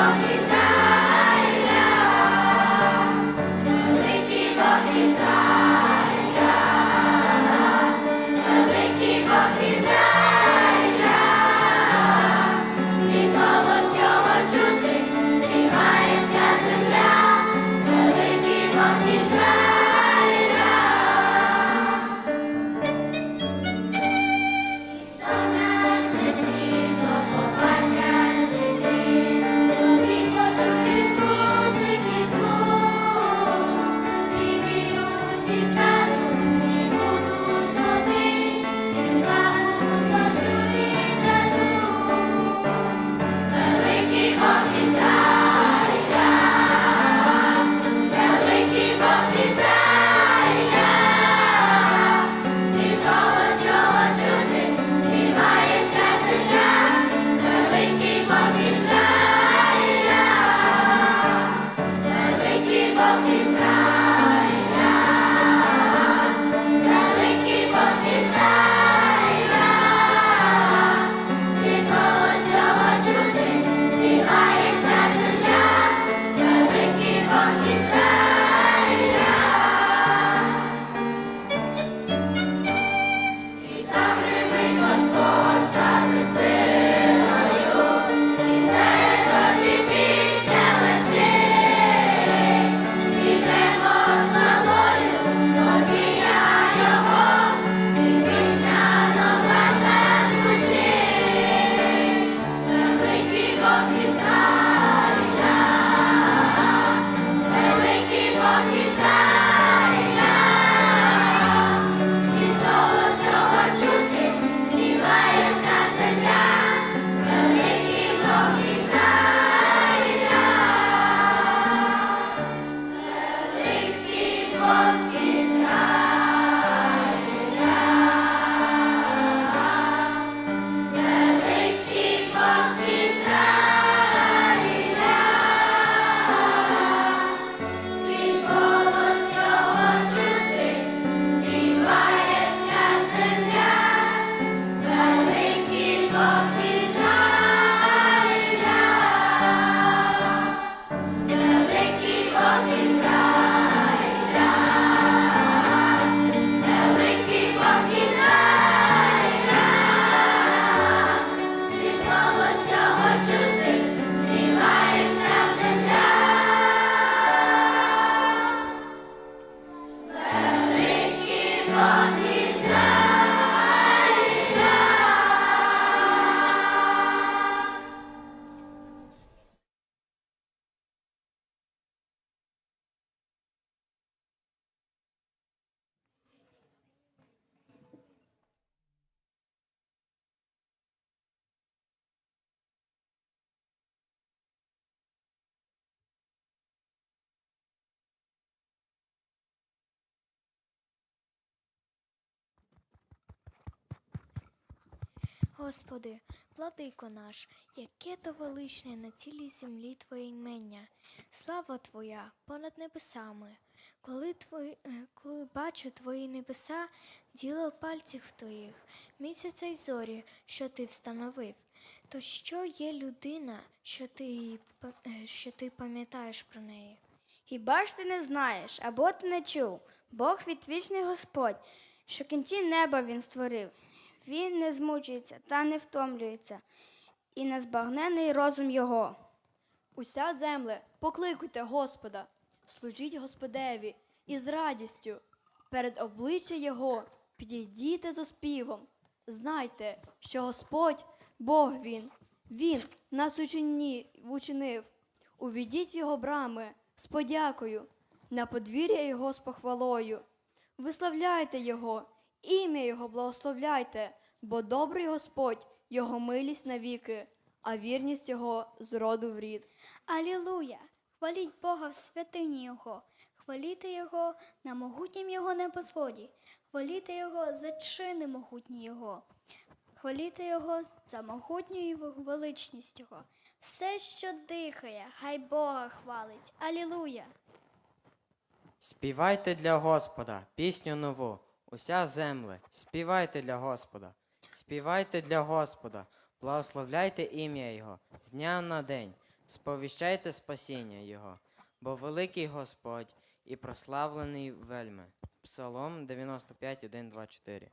아 Господи, владико наш, яке то величне на цілій землі Твоє імення, слава Твоя понад небесами. Коли, твої, е, коли бачу Твої небеса, діло пальців Твоїх, місяця й зорі, що Ти встановив, то що є людина, що ти, е, що ти пам'ятаєш про неї? Хіба ж ти не знаєш, або ти не чув? Бог відвічний Господь, що кінці неба він створив. Він не змучується та не втомлюється, і незбагнений розум його. Уся земле, покликуйте Господа, служіть Господеві із радістю. Перед обличчя Його підійдіте з оспівом. Знайте, що Господь Бог Він, Він нас учині, учинив. Увійдіть в Його брами з подякою, на подвір'я Його з похвалою. Виславляйте Його, ім'я Його благословляйте, бо добрий Господь, Його милість навіки, а вірність Його з роду в рід. Алілуя! Хваліть Бога в святині Його, хваліте Його на могутнім Його небосводі, хваліте Його за чини могутні Його, хваліте Його за могутню Його величність Його. Все, що дихає, хай Бога хвалить. Алілуя! Співайте для Господа пісню нову, уся земле, співайте для Господа, співайте для Господа, благословляйте ім'я Його з дня на день, сповіщайте спасіння Його, бо великий Господь і прославлений вельми. Псалом 95, 1, 2, 4.